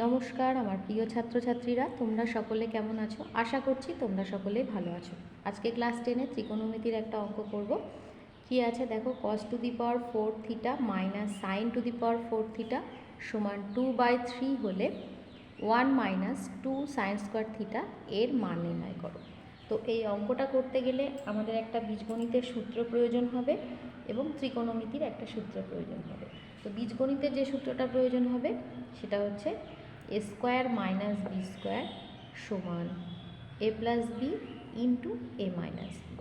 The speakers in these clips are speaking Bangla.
নমস্কার, আমার প্রিয় ছাত্রছাত্রীরা, তোমরা সকলে কেমন আছো? আশা করছি তোমরা সকলেই ভালো আছো। আজকে ক্লাস টেনে ত্রিকোণমিতির একটা অঙ্ক করব। কি আছে? দেখো cos to the power four theta minus sine to the power four theta সমান টু বাই থ্রি হলে one minus two sine square theta এর মান নির্ণয় করো। তো এই অঙ্কটা করতে গেলে আমাদের একটা বীজগণিতের সূত্র প্রয়োজন হবে এবং ত্রিকোণমিতির একটা সূত্র প্রয়োজন হবে। তো বীজগণিতের যে সূত্রটা প্রয়োজন হবে, সেটা হচ্ছে A square minus B square সমান A plus B into A minus B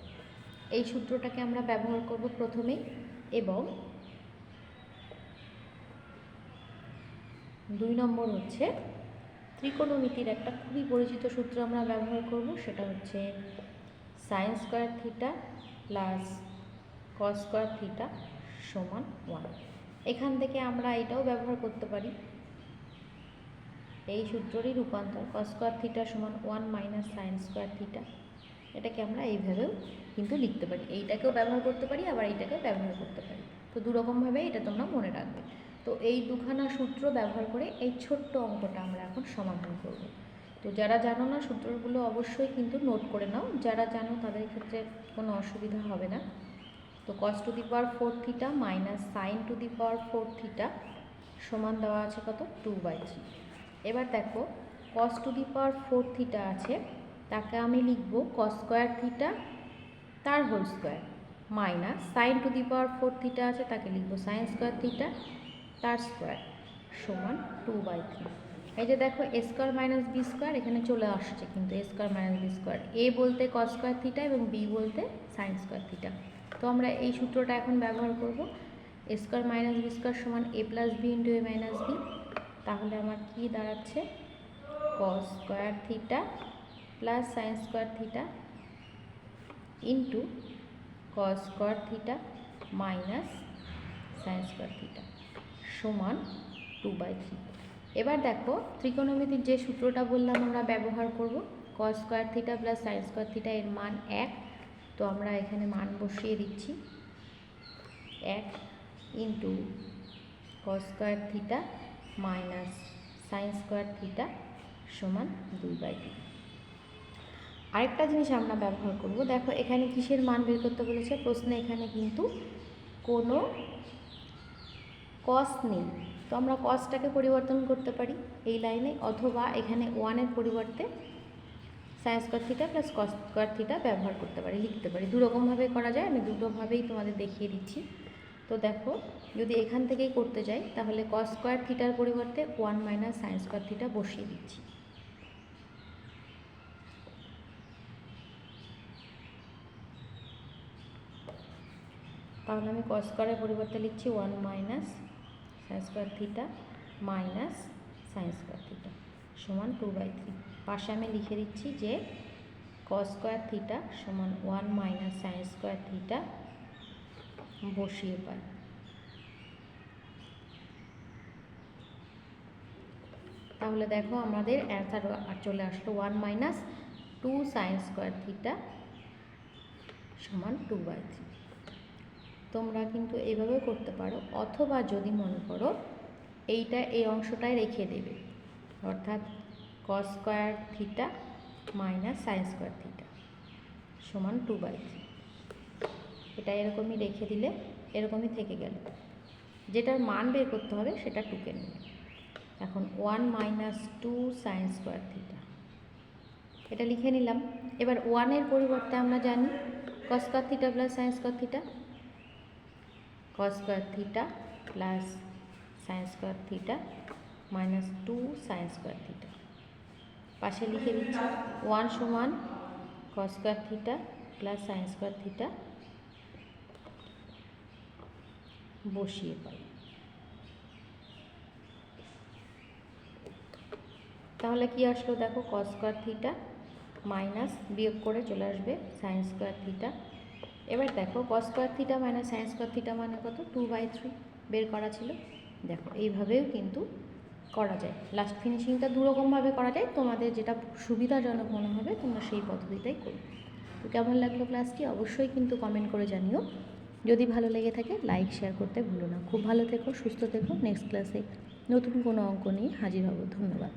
এই সূত্রটাকে আমরা ব্যবহার করব প্রথমেই এবং দুই নম্বর হচ্ছে ত্রিকোণমিতির একটা খুবই পরিচিত সূত্র আমরা ব্যবহার করব, সেটা হচ্ছে sine square theta plus cos square theta সমান ওয়ান এখান থেকে আমরা এটাও ব্যবহার করতে পারি। এই সূত্ররই রূপান্তর কস স্কোয়ার থিটা সমান one minus sine square theta এটাকে আমরা এইভাবেও কিন্তু লিখতে পারি। এইটাকেও ব্যবহার করতে পারি, আবার এইটাকেও ব্যবহার করতে পারি। তো দুরকমভাবে এটা তোমরা মনে রাখবে। তো এই দুখানা সূত্র ব্যবহার করে এই ছোট্ট অঙ্কটা আমরা এখন সমাধান করব। তো যারা জানো না সূত্রগুলো, অবশ্যই কিন্তু নোট করে নাও। যারা জানো তাদের ক্ষেত্রে কোনো অসুবিধা হবে না। তো cos to the power four theta minus sine to the power four theta সমান দেওয়া আছে কত? টু বাই থ্রি এবার দেখো cos to the power four theta আছে, তাকে আমি লিখব কস স্কোয়ার থিটা তার whole square minus sine to the power four theta আছে, তাকে লিখব সাইন স্কোয়ার থিটা তার স্কোয়ার সমান টু বাই থ্রি এই যে দেখো A square minus B square এখানে চলে আসছে, কিন্তু A square minus B square A বলতে কস স্কোয়ার থিটা এবং বি বলতে সাইন স্কোয়ার থিটা তো আমরা এই সূত্রটা এখন ব্যবহার করব A square minus B square সমান A plus B into A minus B তাহলে আমার কি দাঁড়াচ্ছে? Cos square theta plus sine square theta into cos square theta minus sine square theta সমান টু বাই থ্রি এবার দেখো, ত্রিকোণমিতির যে সূত্রটা বললাম আমরা ব্যবহার করব cos square theta plus sine square theta এর মান এক। তো আমরা এখানে মান বসিয়ে দিচ্ছি। এক into cos square theta minus sine square theta সমান দুই বাই তিন। আরেকটা জিনিস আমরা ব্যবহার করব, দেখো এখানে কিসের মান বের করতে বলেছে? প্রশ্নে এখানে কিন্তু কোনো কস নেই। তো আমরা কসটাকে পরিবর্তন করতে পারি এই লাইনে, অথবা এখানে ওয়ানের পরিবর্তে sine square theta plus cos square theta ব্যবহার করতে পারি, লিখতে পারি। দুরকমভাবে করা যায়, আমি দুটোভাবেই তোমাদের দেখিয়ে দিচ্ছি। তো দেখো, যদি এখান থেকেই করতে যাই, তাহলে কস স্কোয়ার থিটার পরিবর্তে one minus sine square theta বসিয়ে দিচ্ছি। তাহলে আমি কস স্কোয়ারের পরিবর্তে লিখছি one minus sine square theta minus sine square theta সমান টু বাই থ্রি পাশে আমি লিখে দিচ্ছি যে কস স্কোয়ার থিটা সমান one minus sine square theta বসিয়ে পাই তাহলে দেখো আমাদের অ্যান্সার চলে আসলো one minus two sine square theta সমান টু বাই থ্রি তোমরা কিন্তু এইভাবেও করতে পারো, অথবা যদি মনে করো এইটা এই অংশটায় রেখে দেবে, অর্থাৎ cos square theta minus sine square theta সমান টু বাই থ্রি এটা এরকমই রেখে দিলে এরকমই থেকে গেল। যেটার মান বের করতে হবে সেটা টুকে নেবে এখন one minus two sine square theta এটা লিখে নিলাম। এবার ওয়ানের পরিবর্তে আমরা জানি cos square theta plus sine square theta cos square theta plus sine square theta minus two sine square theta পাশে লিখে দিচ্ছি ওয়ান সমান cos square theta plus sine square theta বসিয়ে পাই। তাহলে কি আসলো দেখো কস স্কোয়ার থিটা মাইনাস বিয়োগ করে চলে আসবে সাইন স্কোয়ার থিটা এবার দেখো cos square theta minus sine square theta মানে কত? টু বাই থ্রি বের করা ছিল। দেখো, এইভাবেও কিন্তু করা যায়। লাস্ট ফিনিশিংটা দুরকমভাবে করা যায়, তোমাদের যেটা সুবিধাজনক মনে হবে, তোমরা সেই পদ্ধতিটাই করবে। তো কেমন লাগল ক্লাসটি অবশ্যই কিন্তু কমেন্ট করে জানিও। যদি ভালো লেগে থাকে লাইক শেয়ার করতে ভুলো না। খুব ভালো থেকো, সুস্থ থেকো নেক্সট ক্লাসে নতুন কোনো অঙ্ক নিয়ে হাজির হব। ধন্যবাদ।